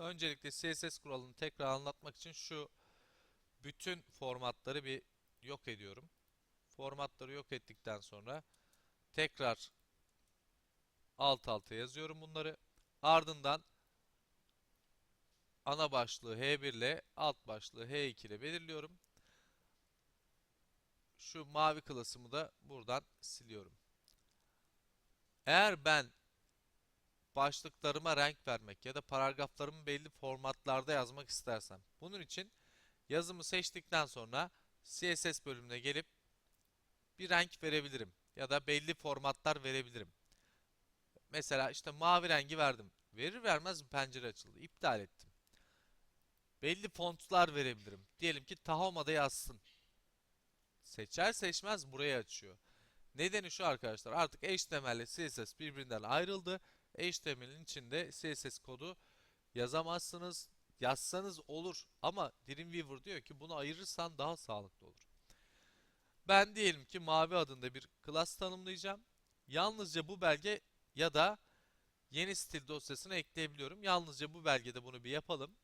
Öncelikle CSS kuralını tekrar anlatmak için şu bütün formatları bir yok ediyorum. Formatları yok ettikten sonra tekrar alt alta yazıyorum bunları. Ardından ana başlığı H1 ile alt başlığı H2 ile belirliyorum. Şu mavi klasımı da buradan siliyorum. Eğer ben başlıklarıma renk vermek ya da paragraflarımı belli formatlarda yazmak istersem bunun için yazımı seçtikten sonra CSS bölümüne gelip bir renk verebilirim ya da belli formatlar verebilirim. Mesela işte mavi rengi verdim. Verir vermez bir pencere açıldı. İptal ettim. Belli fontlar verebilirim. Diyelim ki Tahoma'da yazsın. Seçer seçmez burayı açıyor. Nedeni şu arkadaşlar artık HTML ile CSS birbirinden ayrıldı. HTML'in içinde CSS kodu yazamazsınız. Yazsanız olur ama Dreamweaver diyor ki bunu ayırırsan daha sağlıklı olur. Ben diyelim ki mavi adında bir class tanımlayacağım. Yalnızca bu belge ya da yeni stil dosyasını ekleyebiliyorum. Yalnızca bu belgede bunu bir yapalım.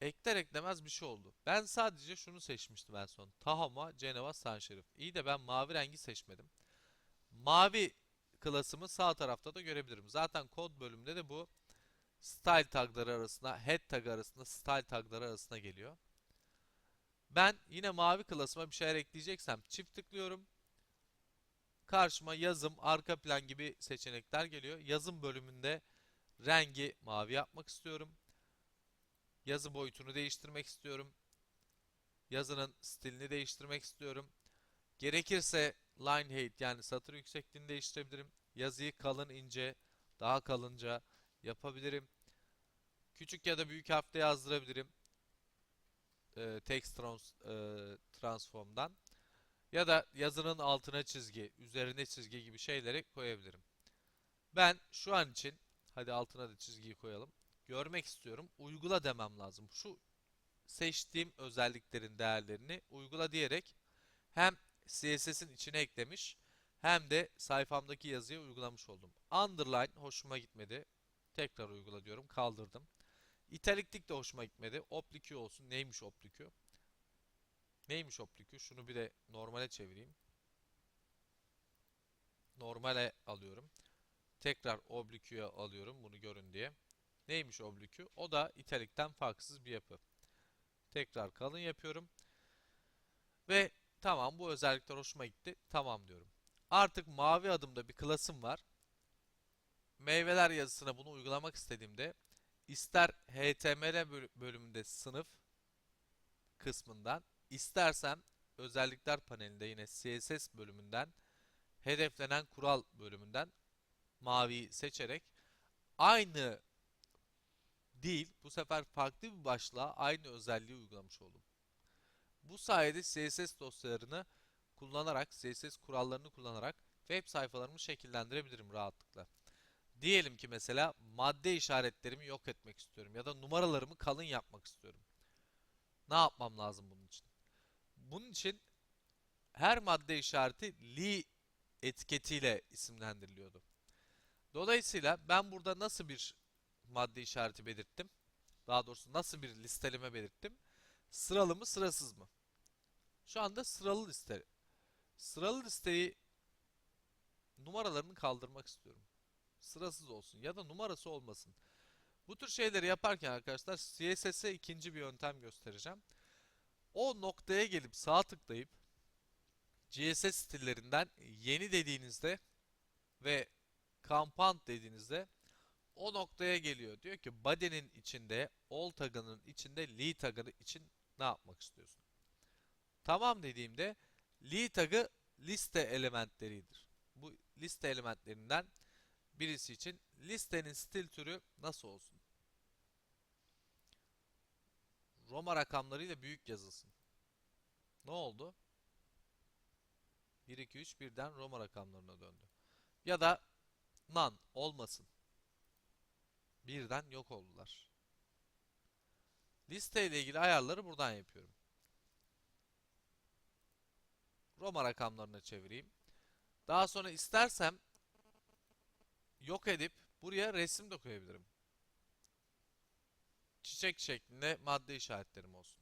Ekler eklemez bir şey oldu. Ben sadece şunu seçmiştim en son. Tahoma, Geneva, San Şerif. İyi de ben mavi rengi seçmedim. Mavi klasımı sağ tarafta da görebilirim. Zaten kod bölümünde de bu style tagları arasında, head tag arasında, style tagları arasında geliyor. Ben yine mavi klasıma bir şeyler ekleyeceksem çift tıklıyorum. Karşıma yazım, arka plan gibi seçenekler geliyor. Yazım bölümünde rengi mavi yapmak istiyorum. Yazı boyutunu değiştirmek istiyorum. Yazının stilini değiştirmek istiyorum. Gerekirse line height yani satır yüksekliğini değiştirebilirim. Yazıyı kalın ince, daha kalınca yapabilirim. Küçük ya da büyük harfle yazdırabilirim. Ee, text trans, e, transform'dan. Ya da yazının altına çizgi, üzerine çizgi gibi şeyleri koyabilirim. Ben şu an için, hadi altına da çizgiyi koyalım. Görmek istiyorum. Uygula demem lazım. Şu seçtiğim özelliklerin değerlerini uygula diyerek hem CSS'in içine eklemiş hem de sayfamdaki yazıyı uygulamış oldum. Underline hoşuma gitmedi. Tekrar uygula diyorum. Kaldırdım. İtaliklik de hoşuma gitmedi. Oblique olsun. Neymiş oblique? Neymiş oblique? Şunu bir de normale çevireyim. Normale alıyorum. Tekrar oblique'ye alıyorum bunu görün diye. Neymiş oblique? O da italikten farksız bir yapı. Tekrar kalın yapıyorum. Ve tamam bu özellikler hoşuma gitti. Tamam diyorum. Artık mavi adımda bir klasım var. Meyveler yazısına bunu uygulamak istediğimde ister HTML bölümünde sınıf kısmından istersem özellikler panelinde yine CSS bölümünden hedeflenen kural bölümünden maviyi seçerek aynı değil bu sefer farklı bir başlığa aynı özelliği uygulamış oldum. Bu sayede CSS dosyalarını kullanarak, CSS kurallarını kullanarak web sayfalarımı şekillendirebilirim rahatlıkla. Diyelim ki mesela madde işaretlerimi yok etmek istiyorum ya da numaralarımı kalın yapmak istiyorum. Ne yapmam lazım bunun için? Bunun için her madde işareti li etiketiyle isimlendiriliyordu. Dolayısıyla ben burada nasıl bir madde işareti belirttim? Daha doğrusu nasıl bir listeleme belirttim? Sıralı mı sırasız mı? Şu anda sıralı liste. Sıralı listeyi numaralarını kaldırmak istiyorum. Sırasız olsun ya da numarası olmasın. Bu tür şeyleri yaparken arkadaşlar CSS'e ikinci bir yöntem göstereceğim. O noktaya gelip sağ tıklayıp CSS stillerinden yeni dediğinizde ve compound dediğinizde o noktaya geliyor. Diyor ki body'nin içinde all tagının içinde li tagı için ne yapmak istiyorsun? Tamam dediğimde li tagı liste elementleridir. Bu liste elementlerinden birisi için listenin stil türü nasıl olsun? Roma rakamlarıyla büyük yazılsın. Ne oldu? 1 2 3 birden Roma rakamlarına döndü. Ya da none olmasın. Birden yok oldular. Liste ile ilgili ayarları buradan yapıyorum. Roma rakamlarına çevireyim. Daha sonra istersem yok edip buraya resim de koyabilirim. çiçek şeklinde madde işaretlerim olsun.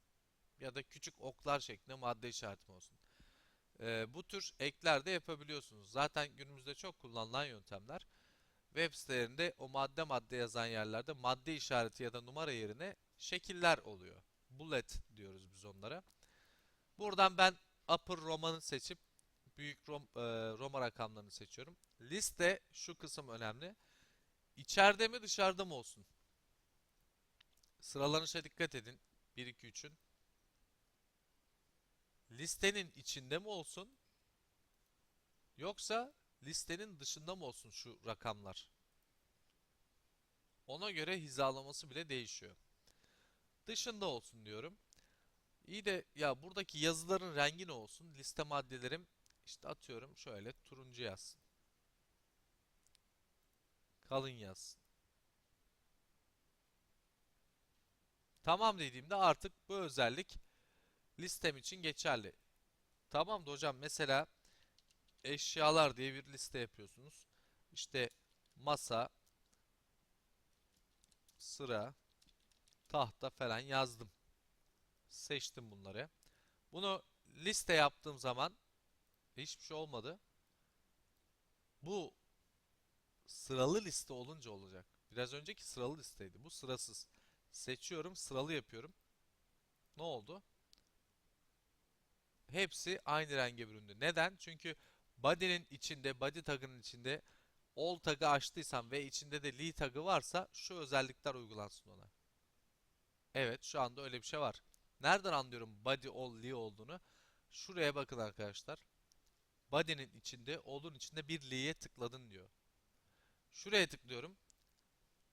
Ya da küçük oklar şeklinde madde işaretim olsun. Ee, bu tür ekler de yapabiliyorsunuz. Zaten günümüzde çok kullanılan yöntemler. Web sitelerinde o madde madde yazan yerlerde madde işareti ya da numara yerine şekiller oluyor. Bullet diyoruz biz onlara. Buradan ben upper Roma'nı seçip büyük Rom, e, Roma rakamlarını seçiyorum. Liste şu kısım önemli. İçeride mi dışarıda mı olsun? Sıralanışa dikkat edin. 1 2 3'ün. Listenin içinde mi olsun? Yoksa listenin dışında mı olsun şu rakamlar? Ona göre hizalaması bile değişiyor. Dışında olsun diyorum. İyi de ya buradaki yazıların rengi ne olsun? Liste maddelerim işte atıyorum şöyle turuncu yazsın. Kalın yazsın. Tamam dediğimde artık bu özellik listem için geçerli. Tamam hocam mesela eşyalar diye bir liste yapıyorsunuz. İşte masa, sıra, tahta falan yazdım. Seçtim bunları. Bunu liste yaptığım zaman hiçbir şey olmadı. Bu sıralı liste olunca olacak. Biraz önceki sıralı listeydi. Bu sırasız. Seçiyorum, sıralı yapıyorum. Ne oldu? Hepsi aynı renge büründü. Neden? Çünkü body'nin içinde, body tagının içinde all tagı açtıysam ve içinde de li tagı varsa şu özellikler uygulansın ona. Evet, şu anda öyle bir şey var. Nereden anlıyorum body all li olduğunu? Şuraya bakın arkadaşlar. Body'nin içinde, all'un içinde bir li'ye tıkladın diyor. Şuraya tıklıyorum.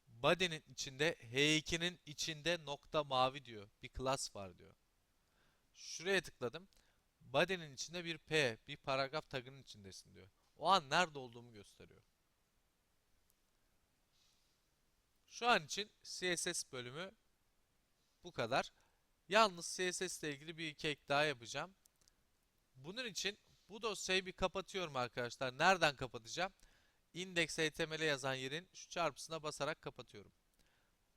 Body'nin içinde H2'nin içinde nokta mavi diyor. Bir class var diyor. Şuraya tıkladım. Body'nin içinde bir P, bir paragraf tagının içindesin diyor. O an nerede olduğumu gösteriyor. Şu an için CSS bölümü bu kadar. Yalnız CSS ile ilgili bir iki ek daha yapacağım. Bunun için bu dosyayı bir kapatıyorum arkadaşlar. Nereden kapatacağım? Index HTML yazan yerin şu çarpısına basarak kapatıyorum.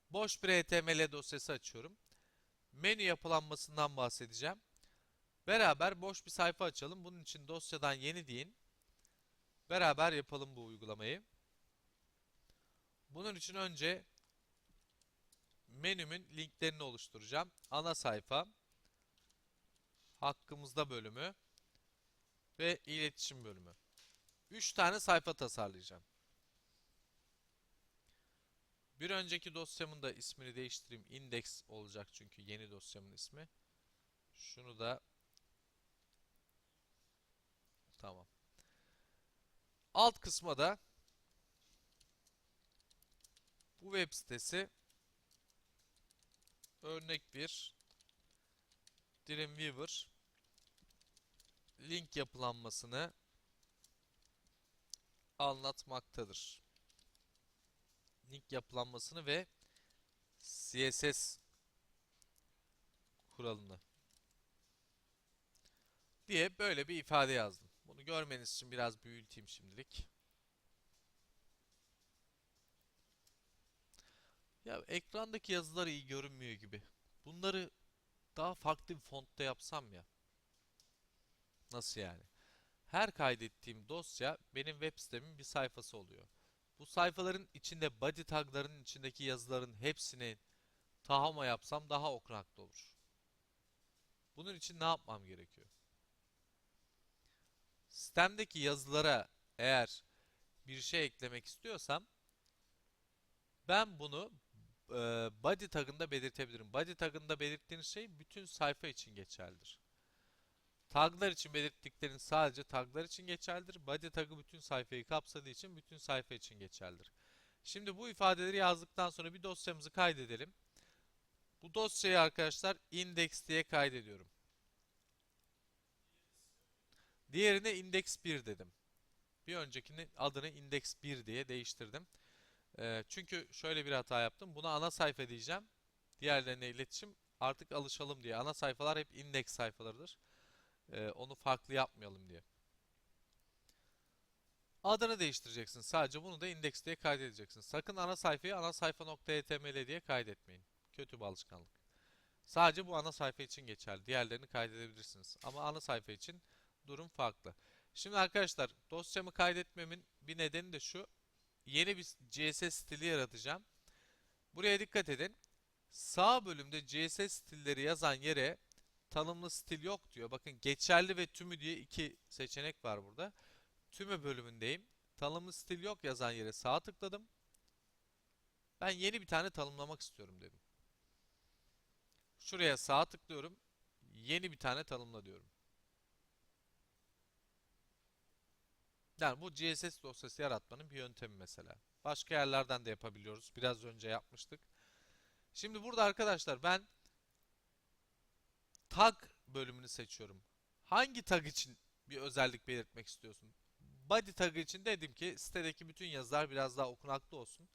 Boş bir HTML dosyası açıyorum. Menü yapılanmasından bahsedeceğim. Beraber boş bir sayfa açalım. Bunun için dosyadan yeni deyin. Beraber yapalım bu uygulamayı. Bunun için önce menümün linklerini oluşturacağım. Ana sayfa, hakkımızda bölümü ve iletişim bölümü. 3 tane sayfa tasarlayacağım. Bir önceki dosyamın da ismini değiştireyim. Index olacak çünkü yeni dosyamın ismi. Şunu da Tamam. Alt kısma da bu web sitesi örnek bir Dreamweaver link yapılanmasını anlatmaktadır. Link yapılanmasını ve CSS kuralını diye böyle bir ifade yazdım. Bunu görmeniz için biraz büyüteyim şimdilik. Ya ekrandaki yazılar iyi görünmüyor gibi. Bunları daha farklı bir fontta yapsam ya. Nasıl yani? Her kaydettiğim dosya benim web sitemin bir sayfası oluyor. Bu sayfaların içinde body taglarının içindeki yazıların hepsini tahama yapsam daha okunaklı olur. Bunun için ne yapmam gerekiyor? Sistemdeki yazılara eğer bir şey eklemek istiyorsam ben bunu e, body tagında belirtebilirim. Body tagında belirttiğiniz şey bütün sayfa için geçerlidir. Taglar için belirttiklerin sadece taglar için geçerlidir. Body tagı bütün sayfayı kapsadığı için bütün sayfa için geçerlidir. Şimdi bu ifadeleri yazdıktan sonra bir dosyamızı kaydedelim. Bu dosyayı arkadaşlar index diye kaydediyorum. Diğerine index 1 dedim. Bir öncekinin adını index 1 diye değiştirdim. E, çünkü şöyle bir hata yaptım. Buna ana sayfa diyeceğim. Diğerlerine iletişim artık alışalım diye. Ana sayfalar hep index sayfalarıdır. E, onu farklı yapmayalım diye. Adını değiştireceksin. Sadece bunu da index diye kaydedeceksin. Sakın ana sayfayı ana sayfa.html diye kaydetmeyin. Kötü bir alışkanlık. Sadece bu ana sayfa için geçerli. Diğerlerini kaydedebilirsiniz. Ama ana sayfa için durum farklı. Şimdi arkadaşlar dosyamı kaydetmemin bir nedeni de şu. Yeni bir CSS stili yaratacağım. Buraya dikkat edin. Sağ bölümde CSS stilleri yazan yere tanımlı stil yok diyor. Bakın geçerli ve tümü diye iki seçenek var burada. Tümü bölümündeyim. Tanımlı stil yok yazan yere sağ tıkladım. Ben yeni bir tane tanımlamak istiyorum dedim. Şuraya sağ tıklıyorum. Yeni bir tane tanımla diyorum. Yani bu CSS dosyası yaratmanın bir yöntemi mesela. Başka yerlerden de yapabiliyoruz. Biraz önce yapmıştık. Şimdi burada arkadaşlar ben tag bölümünü seçiyorum. Hangi tag için bir özellik belirtmek istiyorsun? Body tagı için dedim ki sitedeki bütün yazılar biraz daha okunaklı olsun.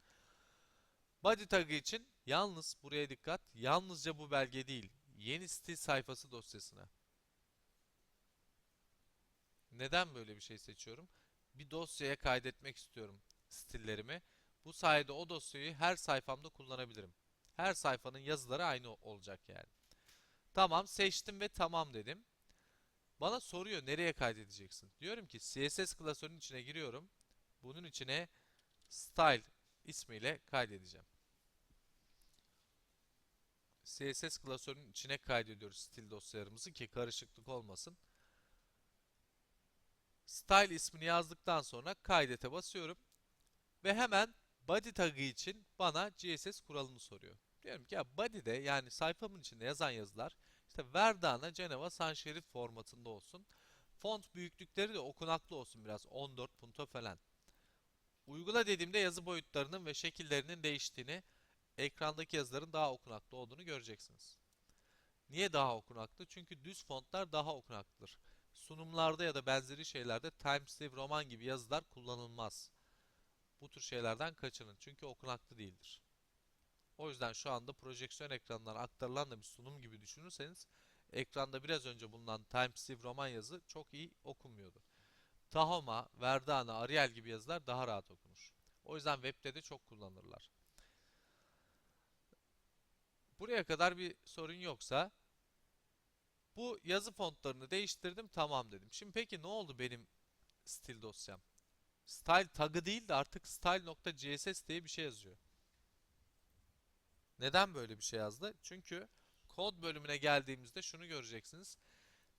Body tagı için yalnız buraya dikkat. Yalnızca bu belge değil. Yeni stil sayfası dosyasına. Neden böyle bir şey seçiyorum? Bir dosyaya kaydetmek istiyorum stillerimi. Bu sayede o dosyayı her sayfamda kullanabilirim. Her sayfanın yazıları aynı olacak yani. Tamam seçtim ve tamam dedim. Bana soruyor nereye kaydedeceksin? Diyorum ki CSS klasörünün içine giriyorum. Bunun içine style ismiyle kaydedeceğim. CSS klasörünün içine kaydediyoruz stil dosyalarımızı ki karışıklık olmasın. Style ismini yazdıktan sonra kaydete basıyorum. Ve hemen body tagı için bana CSS kuralını soruyor. Diyorum ki ya body'de yani sayfamın içinde yazan yazılar işte Verdana, Geneva, sans serif formatında olsun. Font büyüklükleri de okunaklı olsun biraz 14 punto falan. Uygula dediğimde yazı boyutlarının ve şekillerinin değiştiğini, ekrandaki yazıların daha okunaklı olduğunu göreceksiniz. Niye daha okunaklı? Çünkü düz fontlar daha okunaklıdır. Sunumlarda ya da benzeri şeylerde Times New Roman gibi yazılar kullanılmaz. Bu tür şeylerden kaçının çünkü okunaklı değildir. O yüzden şu anda projeksiyon ekranından aktarılan da bir sunum gibi düşünürseniz ekranda biraz önce bulunan Times New Roman yazı çok iyi okunmuyordu. Tahoma, Verdana, Arial gibi yazılar daha rahat okunur. O yüzden webde de çok kullanırlar. Buraya kadar bir sorun yoksa bu yazı fontlarını değiştirdim tamam dedim. Şimdi peki ne oldu benim stil dosyam? Style tagı değil de artık style.css diye bir şey yazıyor. Neden böyle bir şey yazdı? Çünkü kod bölümüne geldiğimizde şunu göreceksiniz.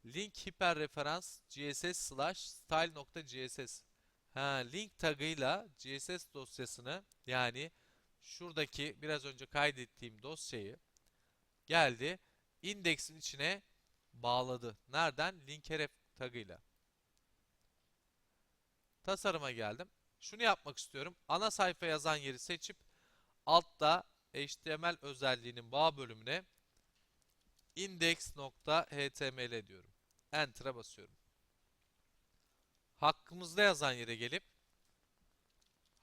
Link hiperreferans css slash style.css Ha, link tagıyla CSS dosyasını yani şuradaki biraz önce kaydettiğim dosyayı geldi indeksin içine bağladı. Nereden? Linkref tagıyla. Tasarıma geldim. Şunu yapmak istiyorum. Ana sayfa yazan yeri seçip altta HTML özelliğinin bağ bölümüne index.html diyorum. Enter'a basıyorum. Hakkımızda yazan yere gelip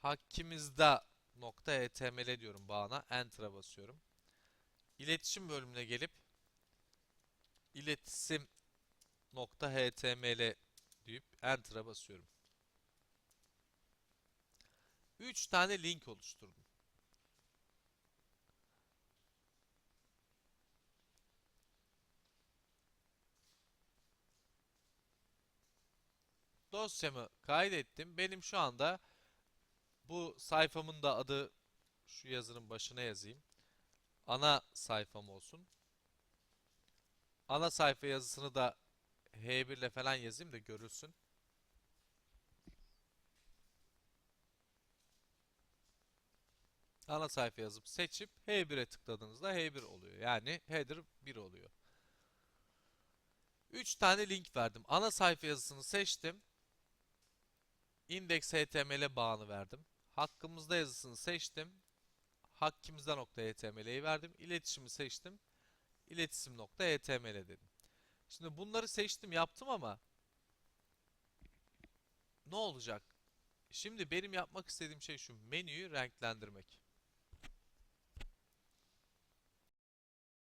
hakkimizde .html diyorum bağına. Enter'a basıyorum. İletişim bölümüne gelip iletişim .html deyip Enter'a basıyorum. 3 tane link oluşturdum. Dosyamı kaydettim. Benim şu anda bu sayfamın da adı şu yazının başına yazayım. Ana sayfam olsun. Ana sayfa yazısını da H1 ile falan yazayım da görülsün. Ana sayfa yazıp seçip H1'e tıkladığınızda H1 oluyor. Yani header 1 oluyor. 3 tane link verdim. Ana sayfa yazısını seçtim. Index HTML bağını verdim. Hakkımızda yazısını seçtim. Hakkimizde.html'yi verdim. İletişimi seçtim. İletişim.html dedim. Şimdi bunları seçtim yaptım ama ne olacak? Şimdi benim yapmak istediğim şey şu menüyü renklendirmek.